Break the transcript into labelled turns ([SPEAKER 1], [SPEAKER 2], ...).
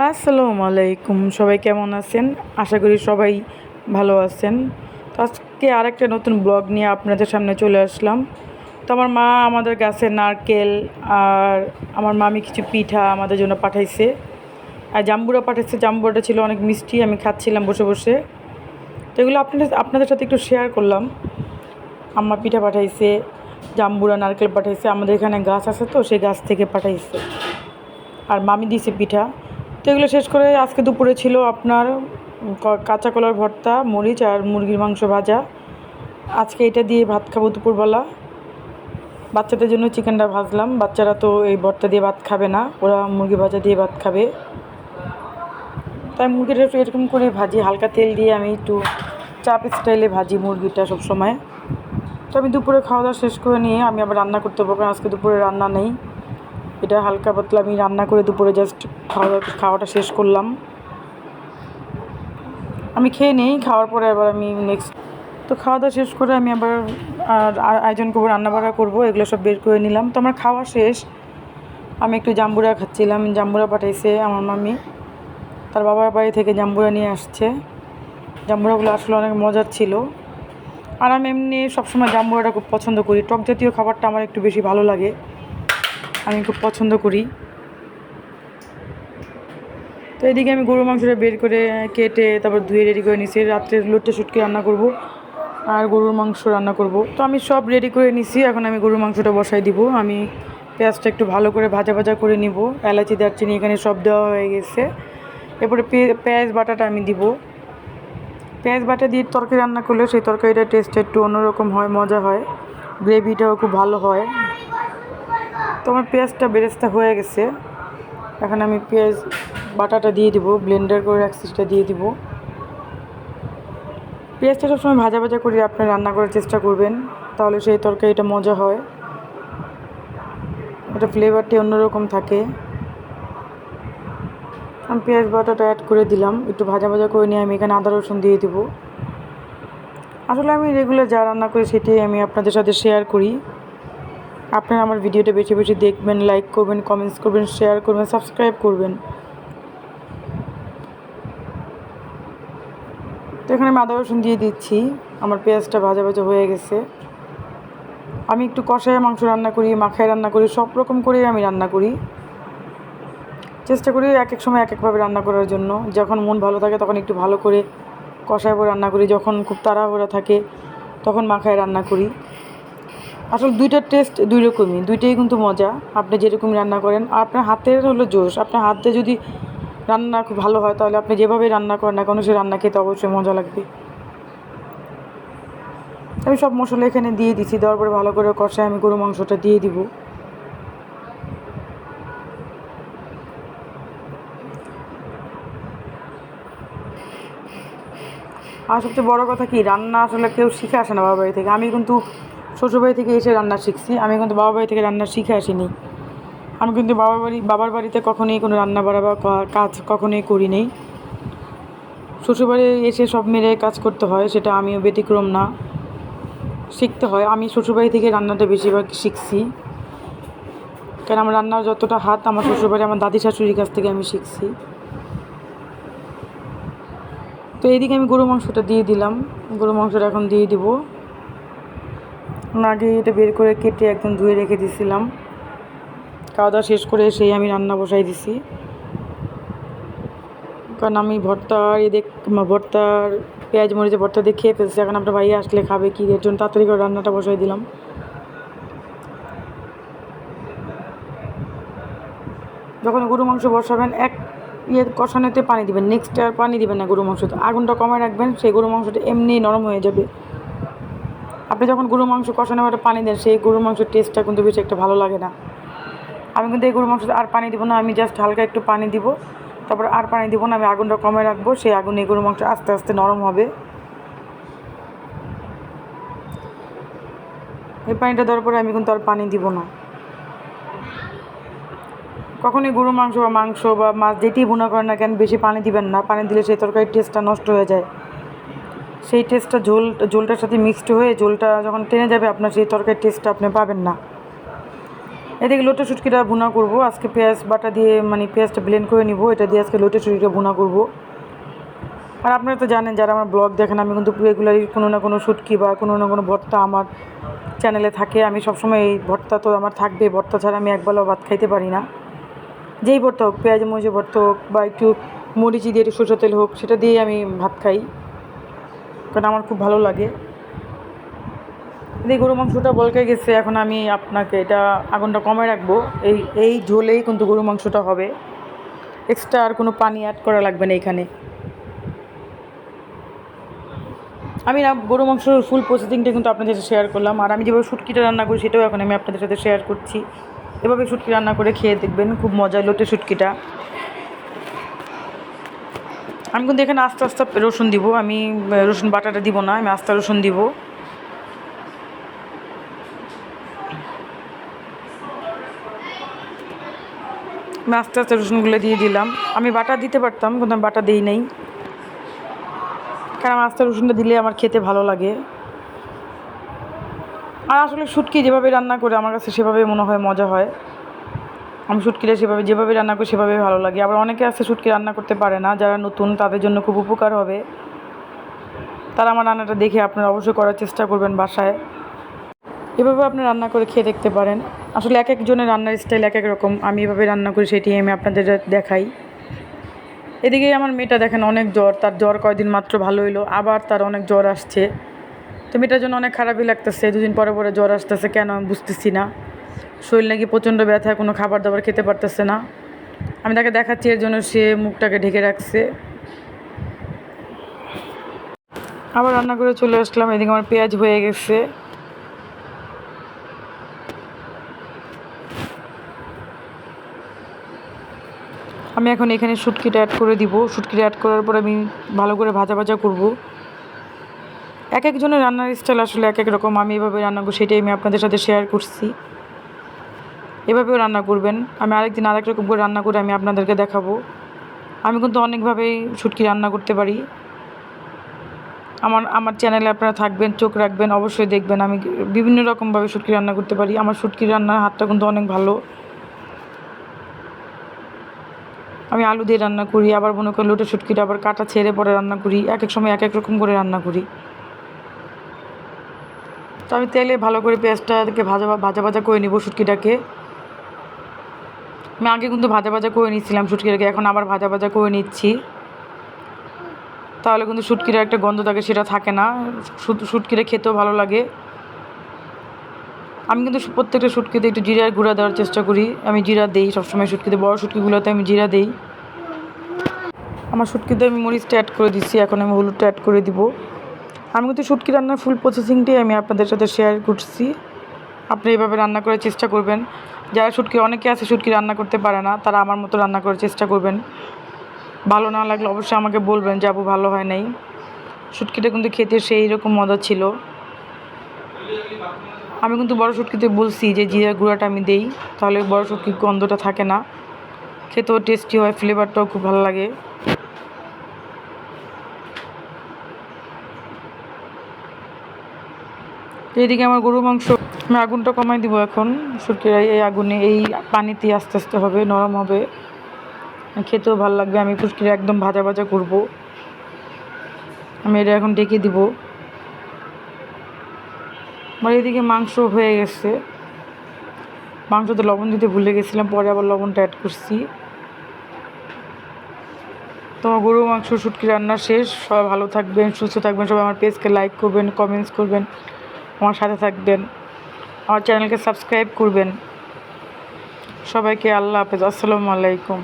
[SPEAKER 1] আসসালামু আলাইকুম, সবাই কেমন আছেন? আশা করি সবাই ভালো আছেন। তো আজকে আরেকটা নতুন ব্লগ নিয়ে আপনাদের সামনে চলে আসলাম। তো আমার মা আমাদের গাছে নারকেল আর আমার মামি কিছু পিঠা আমাদের জন্য পাঠাইছে। আর জাম্বুরা পাঠাইছে, জাম্বুরাটা ছিল অনেক মিষ্টি, আমি খাচ্ছিলাম বসে বসে। তো এগুলো আপনাদের আপনাদের সাথে একটু শেয়ার করলাম। আম্মা পিঠা পাঠাইছে, জাম্বুরা নারকেল পাঠাইছে, আমাদের এখানে গাছ আছে তো, সেই গাছ থেকে পাঠাইছে। আর মামি দিছে পিঠা। তো এগুলো শেষ করে আজকে দুপুরে ছিল আপনার কাঁচা কলার ভর্তা, মরিচ আর মুরগির মাংস ভাজা। আজকে এটা দিয়ে ভাত খাব দুপুরবেলা। বাচ্চাদের জন্য চিকেনটা ভাজলাম। বাচ্চারা তো এই ভর্তা দিয়ে ভাত খাবে না, ওরা মুরগি ভাজা দিয়ে ভাত খাবে। তাই মুরগিটা একটু এরকম করে ভাজি, হালকা তেল দিয়ে আমি একটু চাপ স্টাইলে ভাজি মুরগিটা সব সময় তো আমি দুপুরে খাওয়া দাওয়া শেষ করে নিয়ে আমি আবার রান্না করতে পারব কারণ আজকে দুপুরে রান্না নেই। এটা হালকা পাতলা, আমি রান্না করে দুপুরে জাস্ট খাওয়া, খাওয়াটা শেষ করলাম। আমি খেয়ে নিই, খাওয়ার পরে আবার আমি নেক্সট তো খাওয়া দাওয়া শেষ করে আমি আবার আর আয়োজন করব, রান্না বাড়া করব, এগুলো সব বের করে নিলাম। তো আমার খাওয়া শেষ। আমি একটু জাম্বুরা খাচ্ছিলাম, জাম্বুরা পাঠাইছে আমার মামি। তার বাবার বাড়ি থেকে জাম্বুরা নিয়ে আসছে। জাম্বুরাগুলো আসলে অনেক মজার ছিল। আর আমি এমনি সবসময় জাম্বুরাটা খুব পছন্দ করি। টক জাতীয় খাবারটা আমার একটু বেশি ভালো লাগে। আমি খুব পছন্দ করি। তো এদিকে আমি গরুর মাংসটা বের করে কেটে তারপর ধুয়ে রেডি করে নিছি। রাত্রে লোটে শুটকে রান্না করব আর গরুর মাংস রান্না করব। তো আমি সব রেডি করে নিছি। এখন আমি গরুর মাংসটা বসাই দিব। আমি পেঁয়াজটা একটু ভালো করে ভাজা ভাজা করে নিব। এলাচি, দারচিনি এখানে সব দেওয়া হয়ে গেছে। এরপরে পেঁয়াজ বাটাটা আমি দিব। পেঁয়াজ বাটা দিয়ে তরকারি রান্না করলে সেই তরকারিটার টেস্টটা একটু অন্যরকম হয়, মজা হয়। গ্রেভিটাও খুব ভালো হয়। তো আমার পেঁয়াজটা বেরেস্তা হয়ে গেছে। এখন আমি পেঁয়াজ বাটাটা দিয়ে দিব ব্লেন্ডার করে রাখছি, সেটা দিয়ে দিব। পেঁয়াজটা সবসময় ভাজা ভাজা করে আপনি রান্না করার চেষ্টা করবেন, তাহলে সেই তরকারিটা মজা হয়। এটা ফ্লেভারটি অন্যরকম থাকে। আমি পেঁয়াজ বাটাটা অ্যাড করে দিলাম, একটু ভাজা ভাজা করে নিয়ে আমি এখানে আদা রসুন দিয়ে দিব। আসলে আমি রেগুলার যা রান্না করি সেটাই আমি আপনাদের সাথে শেয়ার করি। আপনারা আমার ভিডিওটা বেশি বেশি দেখবেন লাইক করবেন কমেন্টস করবেন শেয়ার করবেন সাবস্ক্রাইব করবেন। তো এখানে আদা রসুন দিয়ে দিচ্ছি। আমার পেঁয়াজটা ভাজা ভাজা হয়ে গেছে। আমি একটু কষায় মাংস রান্না করি, মাখায় রান্না করি, সব রকম করেই আমি রান্না করি। চেষ্টা করি এক এক সময় এক একভাবে রান্না করার জন্য। যখন মন ভালো থাকে তখন একটু ভালো করে কষায় রান্না করি। যখন খুব তাড়াহুড়া থাকে তখন মাখায় রান্না করি। আসলে দুইটার টেস্ট দুই রকমই দুইটাই কিন্তু মজা। আপনি যেরকম রান্না করেন, আর আপনার হাতের হলো জোশ। আপনার হাতে যদি রান্না খুব ভালো হয়, তাহলে আপনি যেভাবে রান্না করেন না কেন, সে রান্না খেতে অবশ্যই মজা লাগবে। আমি সব মশলা এখানে দিয়ে দিচ্ছি দেওয়ার পরে ভালো করে কষায় আমি গরু মাংসটা দিয়ে দিব। আর সবচেয়ে বড় কথা কি, রান্না আসলে কেউ শিখে আসে না বাবা বাড়ি থেকে। আমি কিন্তু শ্বশুরবাড়ি থেকে এসে রান্না শিখছি। আমি কিন্তু বাবা বাড়ি থেকে রান্না শিখে আসিনি। আমি কিন্তু বাবার বাড়ি বাবার বাড়িতে কখনোই কোনো রান্না বাড়া বা কাজ কখনোই করি নেই। শ্বশুরবাড়ি এসে সব মিলে কাজ করতে হয়, সেটা আমিও ব্যতিক্রম না। শিখতে হয়। আমি শ্বশুরবাড়ি থেকে রান্নাটা বেশিরভাগ শিখছি। কারণ আমার রান্নার যতটা হাত, আমার শ্বশুরবাড়ি, আমার দাদি শাশুড়ির কাছ থেকে আমি শিখছি। তো এইদিকে আমি গরু মাংসটা দিয়ে দিলাম। গরু মাংসটা এখন দিয়ে দিব। আগে এটা বের করে কেটে একদম ধুয়ে রেখে দিছিলাম। খাওয়া দাওয়া শেষ করে সেই আমি রান্না বসাই দিছি। কারণ আমি ভর্তার এ দেখ ভর্তার পেঁয়াজ মরিচে ভর্তা দিয়ে খেয়ে ফেলছি। এখন আপনার ভাই আসলে খাবে কি এর জন্য তাড়াতাড়ি করে রান্নাটা বসাই দিলাম। যখন গরু মাংস বসাবেন, এক ইয়ে কষানোতে পানি দিবেন নেক্সট আর পানি দিবেন না গরু মাংসতে। আগুনটা কমায় রাখবেন, সেই গরু মাংসটা এমনি নরম হয়ে যাবে। আপনি যখন গরু মাংস কষানো একটা পানি দেন, সেই গরু মাংসের টেস্টটা কিন্তু বেশি একটা ভালো লাগে না। আমি কিন্তু এই গরু মাংসতে আর পানি দিব না, আমি জাস্ট হালকা একটু পানি দিব। তারপর আর পানি দিব না, আমি আগুনটা কমে রাখব, সেই আগুনে এই গরু মাংস আস্তে আস্তে নরম হবে। এই পানিটা দেওয়ার পরে আমি কিন্তু আর পানি দিব না। কখনই গরু মাংস বা মাংস বা মাছ যেটি বোনা করেন না কেন, বেশি পানি দিবেন না। পানি দিলে সেই তরকারির টেস্টটা নষ্ট হয়ে যায়। সেই টেস্টটা ঝোল, ঝোলটার সাথে মিক্সড হয়ে ঝোলটা যখন টেনে যাবে, আপনার সেই তরকারির টেস্টটা আপনি পাবেন না। এদিকে লোটে শুটকিটা ভুনা করব। আজকে পেঁয়াজ বাটা দিয়ে মানে পেঁয়াজটা ব্লেন্ড করে নিব। এটা দিয়ে আজকে লোটে শুটকিটা ভুনা করব। আর আপনারা তো জানেন, যারা আমার ব্লগ দেখেন, আমি কিন্তু রেগুলারই কোনো না কোনো শুটকি বা কোনো না কোনো ভর্তা আমার চ্যানেলে থাকে। আমি সবসময় এই ভর্তা তো আমার থাকবে ভর্তা ছাড়া আমি একবেলাও ভাত খাইতে পারি না। যেই ভর্তা হোক, পেঁয়াজ মরিচে ভর্তা হোক বা একটু মরিচি দিয়ে একটু সরষের তেল হোক, সেটা দিয়েই আমি ভাত খাই। কারণ আমার খুব ভালো লাগে। এই গরু মাংসটা বলকে গেছে, এখন আমি আপনাকে এটা আগুনটা কমে রাখব। এই এই ঝোলেই কিন্তু গরু মাংসটা হবে। এক্সট্রা আর কোনো পানি অ্যাড করা লাগবে না এখানে। আমি না গরু মাংসর ফুল প্রসেসিংটা কিন্তু আপনাদের সাথে শেয়ার করলাম। আর আমি যেভাবে শুটকিটা রান্না করি, সেটাও এখন আমি আপনাদের সাথে শেয়ার করছি। এভাবে শুটকি রান্না করে খেয়ে দেখবেন, খুব মজা লোটে শুটকিটা। আমি কিন্তু এখানে আস্তে আস্তে রসুন দিব। আমি রসুন বাটাটা দিব না, আমি আস্তে রসুন দিব। আমি আস্তে আস্তে রসুনগুলো দিয়ে দিলাম। আমি বাটা দিতে পারতাম, কিন্তু আমি বাটা দিই নাই। কারণ আস্তে রসুনটা দিলে আমার খেতে ভালো লাগে। আর আসলে শুটকি যেভাবে রান্না করে, আমার কাছে সেভাবে মনে হয় মজা হয়। আমি শুটকিটা সেভাবে যেভাবে রান্না করি সেভাবে ভালো লাগে। আবার অনেকে আছে শুটকি রান্না করতে পারে না, যারা নতুন, তাদের জন্য খুব উপকার হবে। তারা আমার রান্নাটা দেখে আপনারা অবশ্যই করার চেষ্টা করবেন বাসায়। এভাবে আপনি রান্না করে খেয়ে দেখতে পারেন। আসলে এক একজনের রান্নার স্টাইল এক এক রকম। আমি এভাবে রান্না করি, সেটি আমি আপনাদের দেখাই। এদিকে আমার মেয়েটা দেখেন অনেক জ্বর। তার জ্বর কয়দিন মাত্র ভালো হইল, আবার তার অনেক জ্বর আসছে। তো মেয়েটার জন্য অনেক খারাপই লাগতেছে। দুদিন পরে পরে জ্বর আসতেছে, কেন আমি বুঝতেছি না। শরীর নাকি প্রচণ্ড ব্যথা, কোনো খাবার দাবার খেতে পারতেছে না। আমি তাকে দেখাচ্ছি, এর জন্য সে মুখটাকে ঢেকে রাখছে। আবার রান্না করে চলে আসলাম, এদিকে আমার পেঁয়াজ হয়ে গেছে। আমি এখন এখানে শুটকিটা অ্যাড করে দিব। শুটকিটা অ্যাড করার পর আমি ভালো করে ভাজা ভাজা করব। এক একজনের রান্নার স্টাইল আসলে এক এক রকম। আমি এভাবে রান্না করি সেটাই আমি আপনাদের সাথে শেয়ার করছি। এভাবেও রান্না করবেন। আমি আরেকদিন আরেক রকম করে রান্না করে আমি আপনাদেরকে দেখাবো। আমি কিন্তু অনেকভাবেই শুটকি রান্না করতে পারি। আমার আমার চ্যানেলে আপনারা থাকবেন, চোখ রাখবেন, অবশ্যই দেখবেন। আমি বিভিন্ন রকমভাবে শুটকি রান্না করতে পারি। আমার শুটকি রান্নার হাতটা কিন্তু অনেক ভালো। আমি আলু দিয়ে রান্না করি, আবার মনে করি লোটে শুটকিটা আবার কাটা ছেড়ে পরে রান্না করি। এক এক সময় এক এক রকম করে রান্না করি। তো আমি তেলে ভালো করে পেঁয়াজটাকে ভাজা ভাজা ভাজা করে নিব শুটকিটাকে। আমি আগে কিন্তু ভাজা ভাজা করে নিচ্ছিলাম শুটকিটাকে, এখন আবার ভাজা ভাজা করে নিচ্ছি। তাহলে কিন্তু শুটকিটা একটা গন্ধ থাকে, সেটা থাকে না। শুট- শুটকিটা খেতেও ভালো লাগে। আমি কিন্তু প্রত্যেকটা শুটকিতে একটু জিরার গুঁড়া দেওয়ার চেষ্টা করি। আমি জিরা দিই সবসময় শুটকিতে, বড় শুটকিগুলোতে আমি জিরা দিই। আমার শুটকিতে আমি মরিচটা অ্যাড করে দিচ্ছি, এখন আমি হলুদটা অ্যাড করে দিব। আমি কিন্তু শুটকি রান্নার ফুল প্রসেসিংটাই আমি আপনাদের সাথে শেয়ার করছি। আপনি এভাবে রান্না করার চেষ্টা করবেন। যারা শুটকি, অনেকে আছে শুটকি রান্না করতে পারে না, তারা আমার মতো রান্না করার চেষ্টা করবেন। ভালো না লাগলে অবশ্যই আমাকে বলবেন যে আপু ভালো হয় নাই। শুটকিটা কিন্তু খেতে সেই রকম মজা ছিল। আমি কিন্তু বড় শুটকিতে বলছি যে, জিরা গুঁড়াটা আমি দেই, তাহলে বড় শুটকির গন্ধটা থাকে না। খেতেও টেস্টি হয় ফ্লেভারটাও খুব ভালো লাগে। এইদিকে আমার গরু মাংস, আমি আগুনটা কমাই দিব এখন। শুটকির এই আগুনে, এই পানিতে আস্তে আস্তে হবে, নরম হবে। খেতেও ভালো লাগবে, আমি ফুচকিটা একদম ভাজা ভাজা করব। আমি এটা এখন ডেকে দিব। আমার এদিকে মাংস হয়ে গেছে। মাংসতে লবণ দিতে ভুলে গেছিলাম, পরে আবার লবণটা অ্যাড করছি। তোমার গরু মাংস শুটকি রান্না শেষ। সবাই ভালো থাকবেন, সুস্থ থাকবেন, সবাই আমার পেজকে লাইক করবেন কমেন্টস করবেন। আমার সাথে থাকবেন। আমার চ্যানেলকে সাবস্ক্রাইব করবেন। সবাইকে আল্লাহ হাফেজ। আসসালামু আলাইকুম।